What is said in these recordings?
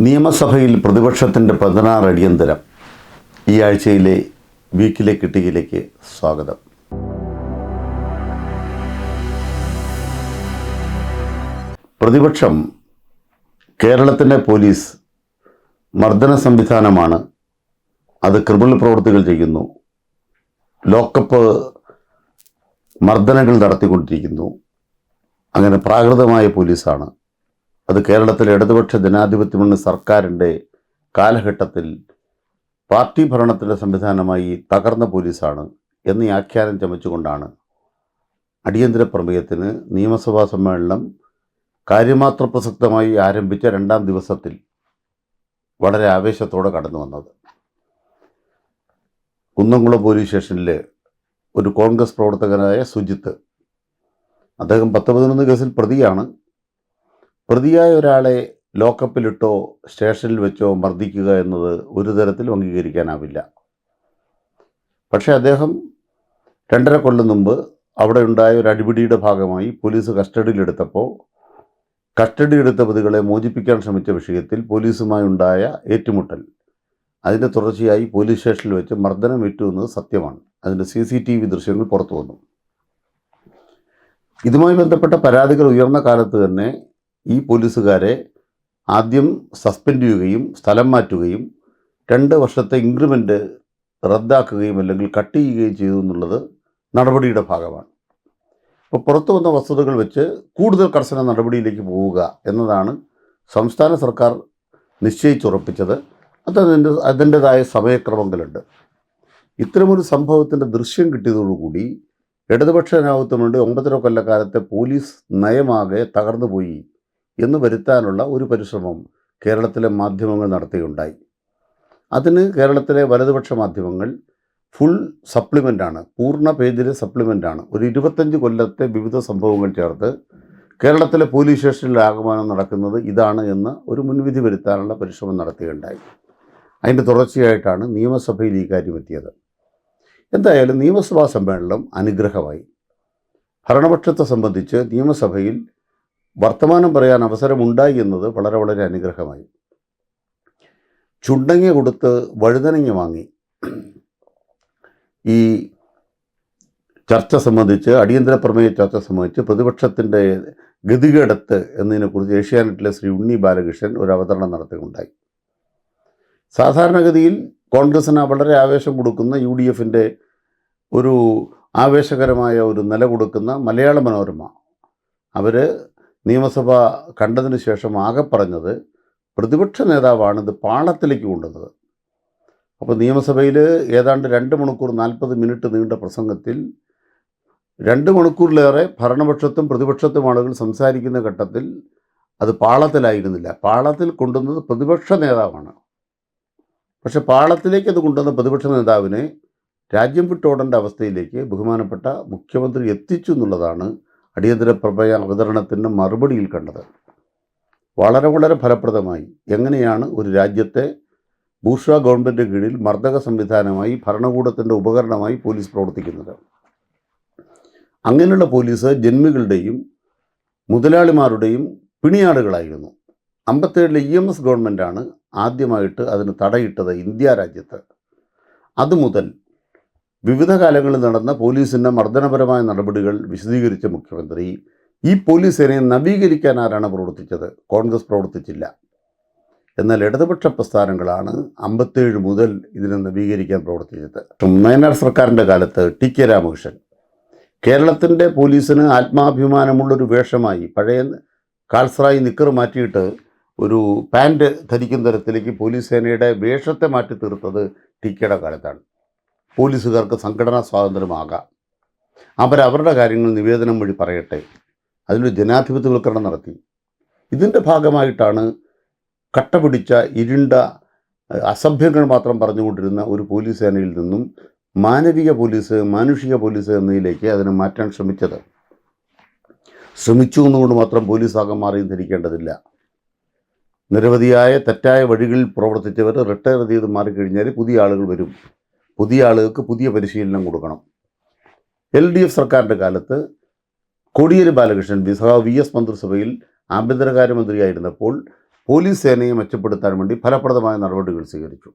നിയമസഭയിൽ പ്രതിപക്ഷത്തിന്റെ പതിനാറ് അടിയന്തരം ഈ ആഴ്ചയിലെ വീക്കിലെ കിട്ടിയിലേക്ക് സ്വാഗതം. പ്രതിപക്ഷം കേരളത്തിന്റെ പോലീസ് മർദ്ദന സംവിധാനമാണ് അത് ക്രിമിനൽ പ്രവൃത്തികൾ ചെയ്യുന്നു. ലോക്കപ്പ് മർദ്ദനങ്ങൾ നടത്തിക്കൊണ്ടിരിക്കുന്നു. അങ്ങനെ പ്രാകൃതമായ പോലീസാണ് അത് കേരളത്തിലെ ഇടതുപക്ഷ ജനാധിപത്യ മുന്നണി സർക്കാരിന്റെ കാലഘട്ടത്തിൽ പാർട്ടി ഭരണത്തിന്റെ സംവിധാനമായി തകർന്ന പോലീസാണ് എന്ന് ആഖ്യാനം ചമച്ചുകൊണ്ടാണ് അടിയന്തര പ്രമേയത്തിന് നിയമസഭാ സമ്മേളനം കാര്യമാത്ര പ്രസക്തമായി ആരംഭിച്ച രണ്ടാം ദിവസത്തിൽ വളരെ ആവേശത്തോടെ കടന്നു വന്നത്. കുന്നംകുളം പോലീസ് സ്റ്റേഷനിൽ ഒരു കോൺഗ്രസ് പ്രവർത്തകനായ സുജിത്ത് അദ്ദേഹം പത്ത് പതിനൊന്ന് കേസിൽ പ്രതിയാണ്. പ്രതിയായ ഒരാളെ ലോക്കപ്പിലിട്ടോ സ്റ്റേഷനിൽ വെച്ചോ മർദ്ദിക്കുക എന്നത് ഒരു തരത്തിലും അംഗീകരിക്കാനാവില്ല. പക്ഷേ അദ്ദേഹം രണ്ടര കൊല്ലം മുമ്പ് അവിടെ ഉണ്ടായ ഒരു അടിപിടിയുടെ ഭാഗമായി പോലീസ് കസ്റ്റഡിയിലെടുത്തപ്പോൾ കസ്റ്റഡി എടുത്ത പ്രതികളെ മോചിപ്പിക്കാൻ ശ്രമിച്ച വിഷയത്തിൽ പോലീസുമായി ഉണ്ടായ ഏറ്റുമുട്ടൽ. അതിന്റെ തുടർച്ചയായി പോലീസ് സ്റ്റേഷനിൽ വെച്ച് മർദ്ദനമേറ്റു എന്നത് സത്യമാണ്. അതിന്റെ സി സി ടി വി ദൃശ്യങ്ങൾ പുറത്തു വന്നു. ഇതുമായി ബന്ധപ്പെട്ട പരാതികൾ ഉയർന്ന കാലത്ത് തന്നെ ഈ പോലീസുകാരെ ആദ്യം സസ്പെൻഡ് ചെയ്യുകയും സ്ഥലം മാറ്റുകയും രണ്ട് വർഷത്തെ ഇൻക്രിമെന്റ് റദ്ദാക്കുകയും അല്ലെങ്കിൽ കട്ട് ചെയ്യുകയും ചെയ്തു എന്നുള്ളത് നടപടിയുടെ ഭാഗമാണ്. അപ്പോൾ പുറത്തു വന്ന വസ്തുതകൾ വെച്ച് കൂടുതൽ കർശന നടപടിയിലേക്ക് പോവുക എന്നതാണ് സംസ്ഥാന സർക്കാർ നിശ്ചയിച്ചുറപ്പിച്ചത്. അത് അതിന്റെ അതിന്റെതായ സമയക്രമങ്ങളുണ്ട്. ഇത്തരമൊരു സംഭവത്തിന്റെ ദൃശ്യം കിട്ടിയതോടുകൂടി ഇടതുപക്ഷ ഒമ്പതര കൊല്ലക്കാലത്തെ പോലീസ് നയമാകെ തകർന്നുപോയി. എന്ന് വരുത്താനുള്ള ഒരു പരിശ്രമം കേരളത്തിലെ മാധ്യമങ്ങൾ നടത്തുകയുണ്ടായി അതിന് കേരളത്തിലെ വലതുപക്ഷ മാധ്യമങ്ങൾ ഫുൾ സപ്ലിമെന്റാണ് പൂർണ പേജിലെ സപ്ലിമെന്റാണ് ഒരു ഇരുപത്തഞ്ച് കൊല്ലത്തെ വിവിധ സംഭവങ്ങൾ ചേർത്ത് കേരളത്തിലെ പോലീസ് സ്റ്റേഷനിൽ ആഗമനം നടക്കുന്നത് ഇതാണ് എന്ന് ഒരു മുൻവിധി വരുത്താനുള്ള പരിശ്രമം നടത്തുകയുണ്ടായി. അതിന്റെ തുടർച്ചയായിട്ടാണ് നിയമസഭയിൽ ഈ കാര്യം എത്തിയത്. എന്തായാലും നിയമസഭാ സമ്മേളനം അനുഗ്രഹമായി. ഭരണപക്ഷത്തെ സംബന്ധിച്ച് നിയമസഭയിൽ വർത്തമാനം പറയാൻ അവസരമുണ്ടായി എന്നത് വളരെ വളരെ അനുഗ്രഹമായി. ചുണ്ടങ്ങ കൊടുത്ത് വഴുതനങ്ങ വാങ്ങി. ഈ ചർച്ച സംബന്ധിച്ച് അടിയന്തര പ്രമേയ ചർച്ച സംബന്ധിച്ച് പ്രതിപക്ഷത്തിന്റെ ഗതികെടുത്ത് എന്നതിനെക്കുറിച്ച് ഏഷ്യാനെറ്റിലെ ശ്രീ ഉണ്ണി ബാലകൃഷ്ണൻ ഒരു അവതരണം നടത്തുകയുണ്ടായി. സാധാരണഗതിയിൽ കോൺഗ്രസ്സിന് വളരെ ആവേശം കൊടുക്കുന്ന യു ഡി എഫിന്റെ ഒരു ആവേശകരമായ ഒരു നില കൊടുക്കുന്ന മലയാള മനോരമ. അവർ നിയമസഭ കണ്ടതിന് ശേഷം ആകെ പറഞ്ഞത് പ്രതിപക്ഷ നേതാവാണ് ഇത് പാളത്തിലേക്ക് കൊണ്ടുവന്നത്. അപ്പോൾ നിയമസഭയിൽ ഏതാണ്ട് രണ്ട് മണിക്കൂർ നാൽപ്പത് മിനിറ്റ് നീണ്ട പ്രസംഗത്തിൽ രണ്ട് മണിക്കൂറിലേറെ ഭരണപക്ഷത്തും പ്രതിപക്ഷത്തും ആളുകൾ സംസാരിക്കുന്ന ഘട്ടത്തിൽ അത് പാളത്തിലായിരുന്നില്ല. പാളത്തിൽ കൊണ്ടുവന്നത് പ്രതിപക്ഷ നേതാവാണ്. പക്ഷെ പാളത്തിലേക്ക് അത് കൊണ്ടുവന്ന പ്രതിപക്ഷ നേതാവിനെ രാജ്യം വിട്ടോടേണ്ട അവസ്ഥയിലേക്ക് ബഹുമാനപ്പെട്ട മുഖ്യമന്ത്രി എത്തിച്ചു എന്നുള്ളതാണ് അടിയന്തര പ്രമേയ അവതരണത്തിന്റെ മറുപടിയിൽ കണ്ടത്. വളരെ വളരെ ഫലപ്രദമായി എങ്ങനെയാണ് ഒരു രാജ്യത്തെ ബൂഷ ഗവൺമെന്റ് കീഴിൽ മർദ്ദക സംവിധാനമായി ഭരണകൂടത്തിന്റെ ഉപകരണമായി പോലീസ് പ്രവർത്തിക്കുന്നത്. അങ്ങനെയുള്ള പോലീസ് ജന്മികളുടെയും മുതലാളിമാരുടെയും പിണിയാളുകളായിരുന്നു. അമ്പത്തേഴിലെ ഇ എം എസ് ഗവൺമെന്റാണ് ആദ്യമായിട്ട് അതിന് തടയിട്ടത് ഇന്ത്യ രാജ്യത്ത്. അതുമുതൽ വിവിധ കാലങ്ങളിൽ നടന്ന പോലീസിന്റെ മർദ്ദനപരമായ നടപടികൾ വിശദീകരിച്ച മുഖ്യമന്ത്രി ഈ പോലീസ് സേനയെ നവീകരിക്കാൻ ആരാണ് പ്രവർത്തിച്ചത്? കോൺഗ്രസ് പ്രവർത്തിച്ചില്ല. എന്നാൽ ഇടതുപക്ഷ പ്രസ്ഥാനങ്ങളാണ് അമ്പത്തേഴ് മുതൽ ഇതിനെ നവീകരിക്കാൻ പ്രവർത്തിച്ചത്. വയനാട് സർക്കാരിന്റെ കാലത്ത് ടി കെ രാമകൃഷ്ണൻ കേരളത്തിന്റെ പോലീസിന് ആത്മാഭിമാനമുള്ളൊരു വേഷമായി പഴയ കാൽസറായി നിക്കർ മാറ്റിയിട്ട് ഒരു പാന്റ് ധരിക്കുന്ന തരത്തിലേക്ക് പോലീസ് സേനയുടെ വേഷത്തെ മാറ്റി തീർത്തത് ടി കെയുടെ കാലത്താണ്. പോലീസുകാർക്ക് സംഘടനാ സ്വാതന്ത്ര്യമാകാം. അവരവരുടെ കാര്യങ്ങൾ നിവേദനം വഴി പറയട്ടെ. അതിലൊരു ജനാധിപത്യവൽക്കരണം നടത്തി. ഇതിന്റെ ഭാഗമായിട്ടാണ് കട്ട പിടിച്ച ഇരുണ്ട അസഭ്യങ്ങൾ മാത്രം പറഞ്ഞുകൊണ്ടിരുന്ന ഒരു പോലീസ് സേനയിൽ നിന്നും മാനവിക പോലീസ് മാനുഷിക പോലീസ് എന്നതിലേക്ക് അതിനെ മാറ്റാൻ ശ്രമിച്ചത്. ശ്രമിച്ചു എന്നുകൊണ്ട് മാത്രം പോലീസാകാൻ മാറി ധരിക്കേണ്ടതില്ല. നിരവധിയായ തെറ്റായ വഴികളിൽ പ്രവർത്തിച്ചവർ റിട്ടയർ ചെയ്ത് മാറിക്കഴിഞ്ഞാൽ പുതിയ ആളുകൾ വരും. പുതിയ ആളുകൾക്ക് പുതിയ പരിശീലനം കൊടുക്കണം. എൽ ഡി എഫ് സർക്കാരിന്റെ കാലത്ത് കോടിയേരി ബാലകൃഷ്ണൻ വി സഹ വി എസ് മന്ത്രിസഭയിൽ ആഭ്യന്തരകാര്യമന്ത്രിയായിരുന്നപ്പോൾ പോലീസ് സേനയെ മെച്ചപ്പെടുത്താൻ വേണ്ടി ഫലപ്രദമായ നടപടികൾ സ്വീകരിച്ചു.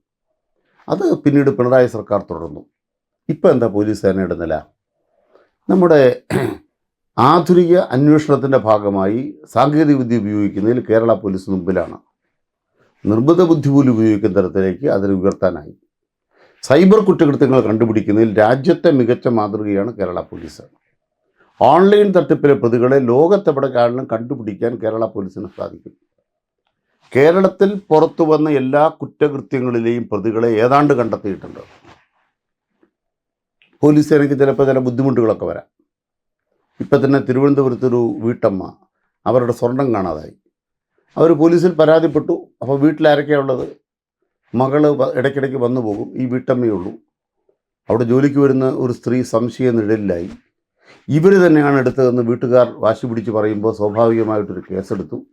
അത് പിന്നീട് പിണറായി സർക്കാർ തുടർന്നു. ഇപ്പം എന്താ പോലീസ് സേനയുടെ നില? നമ്മുടെ ആധുനിക അന്വേഷണത്തിന്റെ ഭാഗമായി സാങ്കേതികവിദ്യ ഉപയോഗിക്കുന്നതിൽ കേരള പോലീസ് മുമ്പിലാണ്. നിർബന്ധ ബുദ്ധി പോലും ഉപയോഗിക്കുന്ന തരത്തിലേക്ക് അതിനെ ഉയർത്താനായി. സൈബർ കുറ്റകൃത്യങ്ങൾ കണ്ടുപിടിക്കുന്നതിൽ രാജ്യത്തെ മികച്ച മാതൃകയാണ് കേരള പോലീസ്. ഓൺലൈൻ തട്ടിപ്പിലെ പ്രതികളെ ലോകത്തെവിടെ കാരണം കണ്ടുപിടിക്കാൻ കേരള പോലീസിന് സാധിക്കും. കേരളത്തിൽ പുറത്തു വന്ന എല്ലാ കുറ്റകൃത്യങ്ങളിലെയും പ്രതികളെ ഏതാണ്ട് കണ്ടെത്തിയിട്ടുണ്ട്. പോലീസ് സേനയ്ക്ക് ചിലപ്പോൾ ചില ബുദ്ധിമുട്ടുകളൊക്കെ വരാം. ഇപ്പം തന്നെ തിരുവനന്തപുരത്തൊരു വീട്ടമ്മ അവരുടെ സ്വർണം കാണാതായി. അവർ പോലീസിൽ പരാതിപ്പെട്ടു. അപ്പോൾ വീട്ടിലാരൊക്കെയാണ് ഉള്ളത്? മകൾ വ- ഇടയ്ക്കിടയ്ക്ക് വന്നു പോകും. ഈ വീട്ടമ്മയുള്ളൂ അവിടെ ജോലിക്ക് വരുന്ന ഒരു സ്ത്രീ സംശയ നിഴലിലായി. ഇവർ തന്നെയാണ് എടുത്തതെന്ന് വീട്ടുകാർ വാശി പിടിച്ച് പറയുമ്പോൾ സ്വാഭാവികമായിട്ടൊരു കേസെടുത്തു.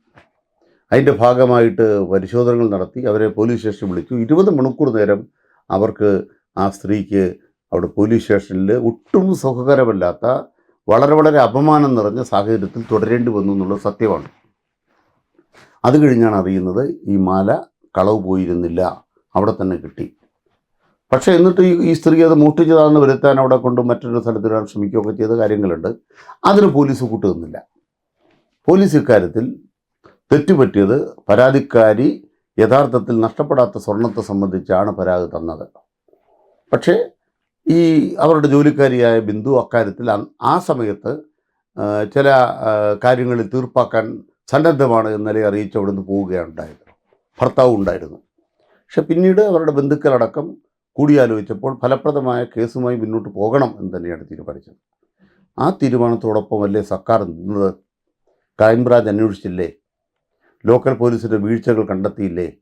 അതിന്റെ ഭാഗമായിട്ട് പരിശോധനകൾ നടത്തി. അവരെ പോലീസ് സ്റ്റേഷൻ വിളിച്ചു. ഇരുപത് മണിക്കൂർ നേരം അവർക്ക് ആ സ്ത്രീക്ക് അവിടെ പോലീസ് സ്റ്റേഷനിൽ ഒട്ടും സുഖകരമല്ലാത്ത വളരെ വളരെ അപമാനം നിറഞ്ഞ സാഹചര്യത്തിൽ തുടരേണ്ടി വന്നു എന്നുള്ളത് സത്യമാണ്. അത് കഴിഞ്ഞാണ് അറിയുന്നത് ഈ മാല കളവ് പോയിരുന്നില്ല. അവിടെ തന്നെ കിട്ടി. പക്ഷേ എന്നിട്ട് ഈ ഈ സ്ത്രീ അത് മോഷ്ടിച്ചതാണെന്ന് വരുത്താൻ അവിടെ കൊണ്ട് മറ്റൊരു സ്ഥലത്തിടാൻ ശ്രമിക്കുകയൊക്കെ ചെയ്ത കാര്യങ്ങളുണ്ട്. അതിന് പോലീസ് കൂട്ടുനിന്നില്ല പോലീസ് ഇക്കാര്യത്തിൽ തെറ്റുപറ്റിയത് പരാതിക്കാരി യഥാർത്ഥത്തിൽ നഷ്ടപ്പെടാത്ത സ്വർണത്തെ സംബന്ധിച്ചാണ് പരാതി തന്നത്. പക്ഷേ ഈ അവരുടെ ജോലിക്കാരിയായ ബിന്ദു അക്കാര്യത്തിൽ ആ സമയത്ത് ചില കാര്യങ്ങളിൽ തീർപ്പാക്കാൻ സന്നദ്ധമാണ് എന്നല്ലേ അറിയിച്ച് അവിടുന്ന് പോവുകയാണ് ഉണ്ടായത്. ഭർത്താവും ഉണ്ടായിരുന്നു. പക്ഷെ പിന്നീട് അവരുടെ ബന്ധുക്കളടക്കം കൂടിയാലോചിച്ചപ്പോൾ ഫലപ്രദമായ കേസുമായി മുന്നോട്ട് പോകണം എന്ന് തന്നെയാണ് തീരുമാനിച്ചത്. ആ തീരുമാനത്തോടൊപ്പമല്ലേ സർക്കാർ നിന്നത്? ക്രൈംബ്രാഞ്ച് അന്വേഷിച്ചില്ലേ? ലോക്കൽ പോലീസിന്റെ വീഴ്ചകൾ കണ്ടെത്തിയില്ലേ?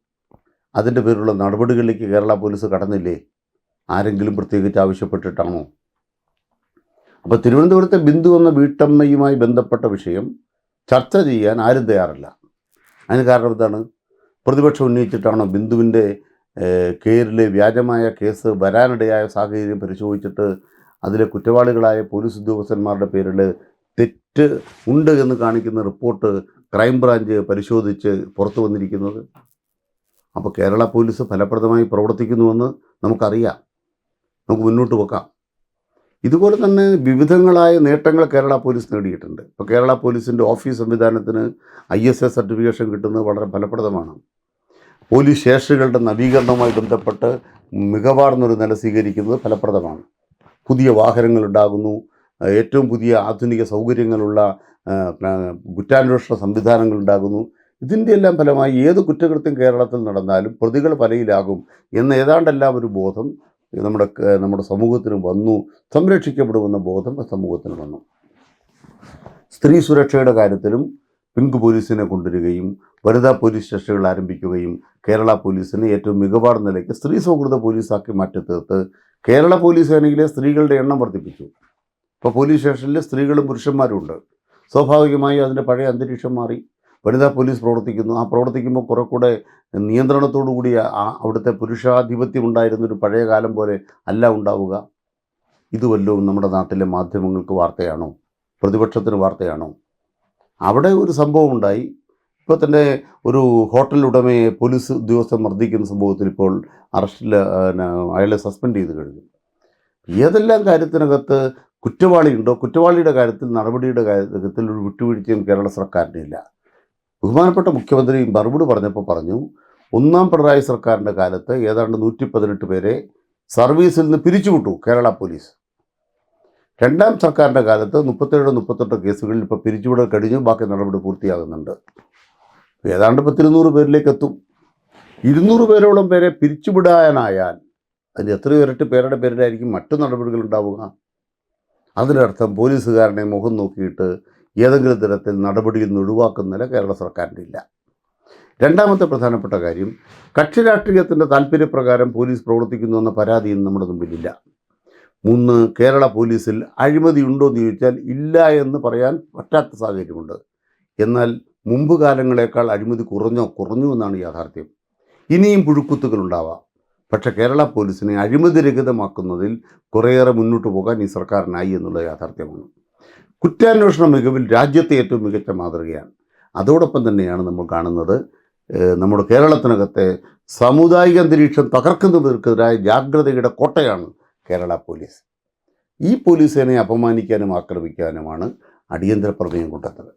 അതിന്റെ പേരിലുള്ള നടപടികളിലേക്ക് കേരള പോലീസ് കടന്നില്ലേ? ആരെങ്കിലും പ്രത്യേകിച്ച് ആവശ്യപ്പെട്ടിട്ടാണോ? അപ്പോൾ തിരുവനന്തപുരത്തെ ബിന്ദു എന്ന വീട്ടമ്മയുമായി ബന്ധപ്പെട്ട വിഷയം ചർച്ച ചെയ്യാൻ ആരും തയ്യാറല്ല. അതിന് കാരണം എന്താണ്? പ്രതിപക്ഷം ഉന്നയിച്ചിട്ടാണ് ബിന്ദുവിന്റെ കേരിലെ വ്യാജമായ കേസ് വരാനിടയായ സാഹചര്യം പരിശോധിച്ചിട്ട് അതിലെ കുറ്റവാളികളായ പോലീസ് ഉദ്യോഗസ്ഥന്മാരുടെ പേരിൽ തെറ്റ് ഉണ്ട് എന്ന് കാണിക്കുന്ന റിപ്പോർട്ട് ക്രൈംബ്രാഞ്ച് പരിശോധിച്ച് പുറത്തു വന്നിരിക്കുന്നത്? അപ്പോൾ കേരള പോലീസ് ഫലപ്രദമായി പ്രവർത്തിക്കുന്നുവെന്ന് നമുക്കറിയാം. നമുക്ക് മുന്നോട്ട് വെക്കാം ഇതുപോലെ തന്നെ വിവിധങ്ങളായ നേട്ടങ്ങൾ കേരള പോലീസ് നേടിയിട്ടുണ്ട്. ഇപ്പോൾ കേരള പോലീസിന്റെ ഓഫീസ് സംവിധാനത്തിന് ഐ എസ് എ സർട്ടിഫിക്കേഷൻ കിട്ടുന്നത് വളരെ ഫലപ്രദമാണ്. പോലീസ് സ്റ്റേഷനുകളുടെ നവീകരണവുമായി ബന്ധപ്പെട്ട് മികവാർന്നൊരു നില സ്വീകരിക്കുന്നത് ഫലപ്രദമാണ്. പുതിയ വാഹനങ്ങൾ ഉണ്ടാകുന്നു. ഏറ്റവും പുതിയ ആധുനിക സൗകര്യങ്ങളുള്ള കുറ്റാന്വേഷണ സംവിധാനങ്ങൾ ഉണ്ടാകുന്നു. ഇതിന്റെ എല്ലാം ഫലമായി ഏത് കുറ്റകൃത്യം കേരളത്തിൽ നടന്നാലും പ്രതികൾ പലയിലാകും എന്ന ഏതാണ്ടെല്ലാം ഒരു ബോധം നമ്മുടെ നമ്മുടെ സമൂഹത്തിന് വന്നു സംരക്ഷിക്കപ്പെടുമെന്ന ബോധം സമൂഹത്തിന് വന്നു. സ്ത്രീ സുരക്ഷയുടെ കാര്യത്തിലും പിങ്ക് പോലീസിനെ കൊണ്ടുവരികയും വനിതാ പോലീസ് സ്റ്റേഷനുകൾ ആരംഭിക്കുകയും കേരള പോലീസിനെ ഏറ്റവും മികവാർന്ന നിലയ്ക്ക് സ്ത്രീ സൗഹൃദ പോലീസാക്കി മാറ്റി തീർത്ത് കേരള പോലീസ് സേനയിലെ സ്ത്രീകളുടെ എണ്ണം വർദ്ധിപ്പിച്ചു. ഇപ്പോൾ പോലീസ് സ്റ്റേഷനിൽ സ്ത്രീകളും പുരുഷന്മാരും ഉണ്ട് സ്വാഭാവികമായി അതിന്റെ പഴയ അന്തരീക്ഷം മാറി. വനിതാ പോലീസ് പ്രവർത്തിക്കുന്നു. ആ പ്രവർത്തിക്കുമ്പോൾ കുറെ കൂടെ നിയന്ത്രണത്തോടു കൂടി ആ അവിടുത്തെ പുരുഷാധിപത്യം ഉണ്ടായിരുന്ന ഒരു പഴയ കാലം പോലെ അല്ല ഉണ്ടാവുക. ഇത് വല്ലതും നമ്മുടെ നാട്ടിലെ മാധ്യമങ്ങൾക്ക് വാർത്തയാണോ? പ്രതിപക്ഷത്തിന് വാർത്തയാണോ? അവിടെ ഒരു സംഭവം ഉണ്ടായി. ഇപ്പോൾ തന്നെ ഒരു ഹോട്ടൽ ഉടമയെ പോലീസ് ഉദ്യോഗസ്ഥർ മർദ്ദിക്കുന്ന സംഭവത്തിൽ ഇപ്പോൾ അറസ്റ്റിൽ അയാളെ സസ്പെൻഡ് ചെയ്ത് കഴിഞ്ഞു. ഏതെല്ലാം കാര്യത്തിനകത്ത് കുറ്റവാളിയുണ്ടോ കുറ്റവാളിയുടെ കാര്യത്തിൽ നടപടിയുടെ കാര്യത്തിൽ ഒരു വിട്ടുവീഴ്ചയും കേരള സർക്കാരിന്റെ ഇല്ല. ബഹുമാനപ്പെട്ട മുഖ്യമന്ത്രി മറുപടി പറഞ്ഞപ്പോൾ പറഞ്ഞു ഒന്നാം പിണറായി സർക്കാരിന്റെ കാലത്ത് ഏതാണ്ട് നൂറ്റി പതിനെട്ട് പേരെ സർവീസിൽ നിന്ന് പിരിച്ചുവിട്ടു കേരള പോലീസ്. രണ്ടാം സർക്കാരിന്റെ കാലത്ത് മുപ്പത്തേഴോ മുപ്പത്തെട്ടോ കേസുകളിൽ ഇപ്പോൾ പിരിച്ചുവിടൽ കഴിഞ്ഞു. ബാക്കി നടപടി പൂർത്തിയാകുന്നുണ്ട്. ഏതാണ്ട് പത്തിരുന്നൂറ് പേരിലേക്ക് എത്തും. ഇരുന്നൂറ് പേരോളം പേരെ പിരിച്ചുവിടാനായാൽ അതിൽ എത്രയോ ഇരട്ടി പേരുടെ പേരിലായിരിക്കും മറ്റു നടപടികൾ ഉണ്ടാവുക. അതിനർത്ഥം പോലീസുകാരനെ മുഖം നോക്കിയിട്ട് ഏതെങ്കിലും തരത്തിൽ നടപടിയിൽ നിന്ന് ഒഴിവാക്കുന്നില്ല കേരള സർക്കാരിന്റെ ഇല്ല. രണ്ടാമത്തെ പ്രധാനപ്പെട്ട കാര്യം കക്ഷി രാഷ്ട്രീയത്തിന്റെ താല്പര്യപ്രകാരം പോലീസ് പ്രവർത്തിക്കുന്നു എന്ന പരാതിയും നമ്മുടെ മുമ്പിലില്ല. മൂന്ന് കേരള പോലീസിൽ അഴിമതി ഉണ്ടോ എന്ന് ചോദിച്ചാൽ ഇല്ല എന്ന് പറയാൻ പറ്റാത്ത സാഹചര്യമുണ്ട്. എന്നാൽ മുമ്പ് കാലങ്ങളേക്കാൾ അഴിമതി കുറഞ്ഞോ കുറഞ്ഞു എന്നാണ് യാഥാർത്ഥ്യം. ഇനിയും പുഴുക്കുത്തുകൾ ഉണ്ടാവാം. പക്ഷേ കേരള പോലീസിനെ അഴിമതിരഹിതമാക്കുന്നതിൽ കുറേയേറെ മുന്നോട്ട് പോകാൻ ഈ സർക്കാരിനായി എന്നുള്ള യാഥാർത്ഥ്യമാണ്. കുറ്റാന്വേഷണ മികവിൽ രാജ്യത്തെ ഏറ്റവും മികച്ച മാതൃകയാണ്. അതോടൊപ്പം തന്നെയാണ് നമ്മൾ കാണുന്നത് നമ്മുടെ കേരളത്തിനകത്തെ സാമുദായിക അന്തരീക്ഷം തകർക്കുന്നവർക്കെതിരായ ജാഗ്രതയുടെ കോട്ടയാണ് കേരള പോലീസ്. ഈ പോലീസിനെ അപമാനിക്കാനും ആക്രമിക്കാനുമാണ് അടിയന്തര പ്രമേയം കൊണ്ടുവന്നത്.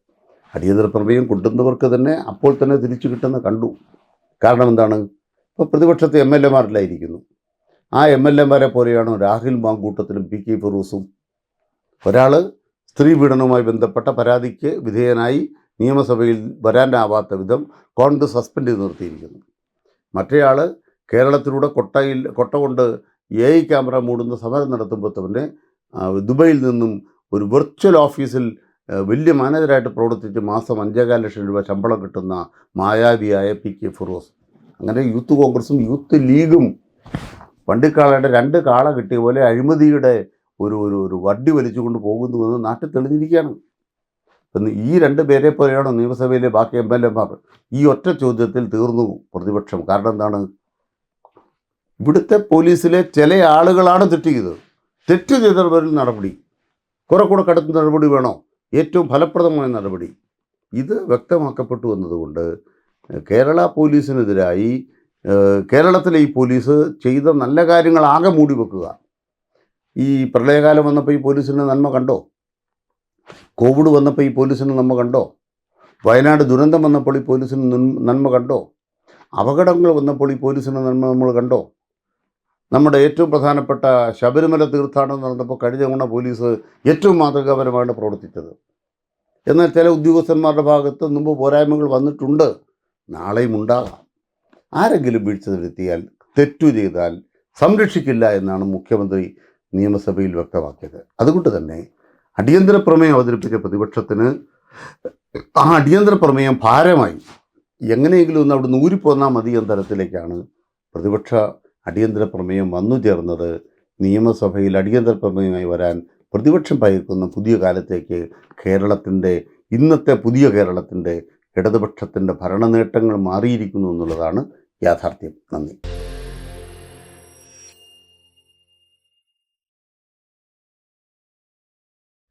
അടിയന്തര പ്രമേയം കൊണ്ടുവന്നവർക്ക് തന്നെ അപ്പോൾ തന്നെ തിരിച്ചു കിട്ടുന്ന കണ്ടു. കാരണം എന്താണ്? ഇപ്പോൾ പ്രതിപക്ഷത്തെ എം എൽ എമാരിലായിരിക്കുന്നു. ആ എം എൽ എമാരെ പോലെയാണ് രാഹുൽ മാങ്കൂട്ടത്തിലും പി കെ ഫിറൂസും. ഒരാൾ സ്ത്രീ പീഡനവുമായി ബന്ധപ്പെട്ട പരാതിക്ക് വിധേയനായി നിയമസഭയിൽ വരാനാവാത്ത വിധം കോൺഗ്രസ് സസ്പെൻഡ് ചെയ്ത് നിർത്തിയിരിക്കുന്നു. മറ്റേയാൾ കേരളത്തിലൂടെ കൊട്ടയിൽ കൊട്ട കൊണ്ട് എ ഐ ക്യാമറ മൂടുന്ന സമരം നടത്തുമ്പോൾ തന്നെ ദുബൈയിൽ നിന്നും ഒരു വെർച്വൽ ഓഫീസിൽ വലിയ മാനേജരായിട്ട് പ്രവർത്തിച്ച് മാസം അഞ്ചേകാൽ ലക്ഷം രൂപ ശമ്പളം കിട്ടുന്ന മായാവിയായ പി കെ ഫിറോസ്. അങ്ങനെ യൂത്ത് കോൺഗ്രസും യൂത്ത് ലീഗും വണ്ടിക്കാളയുടെ രണ്ട് കാള കിട്ടിയ പോലെ അഴിമതിയുടെ ഒരു ഒരു ഒരു വടി വലിച്ചുകൊണ്ട് പോകുന്നുവെന്ന് നാട്ടിൽ തെളിഞ്ഞിരിക്കുകയാണ്. എന്ന് ഈ രണ്ട് പേരെ പോലെയാണോ നിയമസഭയിലെ ബാക്കി എം എൽ എമാർ ഈ ഒറ്റ ചോദ്യത്തിൽ തീർന്നു പ്രതിപക്ഷം. കാരണം എന്താണ്? ഇവിടുത്തെ പോലീസിലെ ചില ആളുകളാണ് തെറ്റ് ചെയ്തത്. തെറ്റ് ചെയ്തവരിൽ നടപടി. കുറെ കൂടെ കടുത്ത നടപടി വേണോ? ഏറ്റവും ഫലപ്രദമായ നടപടി. ഇത് വ്യക്തമാക്കപ്പെട്ടു വന്നതുകൊണ്ട് കേരള പോലീസിനെതിരായി കേരളത്തിലെ ഈ പോലീസ് ചെയ്ത നല്ല കാര്യങ്ങൾ ആകെ മൂടി വെക്കുക. ഈ പ്രളയകാലം വന്നപ്പോൾ ഈ പോലീസിന്റെ നന്മ കണ്ടോ? കോവിഡ് വന്നപ്പോൾ ഈ പോലീസിന് നന്മ കണ്ടോ? വയനാട് ദുരന്തം വന്നപ്പോൾ ഈ പോലീസിന് നന്മ- കണ്ടോ? അപകടങ്ങൾ വന്നപ്പോൾ ഈ പോലീസിന് നന്മ നമ്മൾ കണ്ടോ? നമ്മുടെ ഏറ്റവും പ്രധാനപ്പെട്ട ശബരിമല തീർത്ഥാടനം നടന്നപ്പോൾ കഴിഞ്ഞ തവണ പോലീസ് ഏറ്റവും മാതൃകാപരമായിട്ട് പ്രവർത്തിച്ചത്. എന്നാൽ ചില ഉദ്യോഗസ്ഥന്മാരുടെ ഭാഗത്ത് മുമ്പ് പോരായ്മകൾ വന്നിട്ടുണ്ട്. നാളെയും ഉണ്ടാകാം. ആരെങ്കിലും വീഴ്ച വരുത്തിയാൽ തെറ്റു ചെയ്താൽ സംരക്ഷിക്കില്ല എന്നാണ് മുഖ്യമന്ത്രി നിയമസഭയിൽ വ്യക്തമാക്കിയത്. അതുകൊണ്ട് തന്നെ അടിയന്തര പ്രമേയം അവതരിപ്പിച്ച പ്രതിപക്ഷത്തിന് ആ അടിയന്തര പ്രമേയം ഭാരമായി. എങ്ങനെയെങ്കിലും ഒന്ന് അവിടെ ഊരിപ്പോന്നാൽ മതി എന്ന തരത്തിലേക്കാണ് പ്രതിപക്ഷ അടിയന്തര പ്രമേയം വന്നു ചേർന്നത് നിയമസഭയിൽ അടിയന്തര പ്രമേയമായി വരാൻ പ്രതിപക്ഷം പയക്കുന്ന പുതിയ കാലത്തേക്ക് കേരളത്തിന്റെ ഇന്നത്തെ പുതിയ കേരളത്തിന്റെ ഇടതുപക്ഷത്തിന്റെ ഭരണ നേട്ടങ്ങൾ മാറിയിരിക്കുന്നു എന്നുള്ളതാണ് യാഥാർത്ഥ്യം. നന്ദി.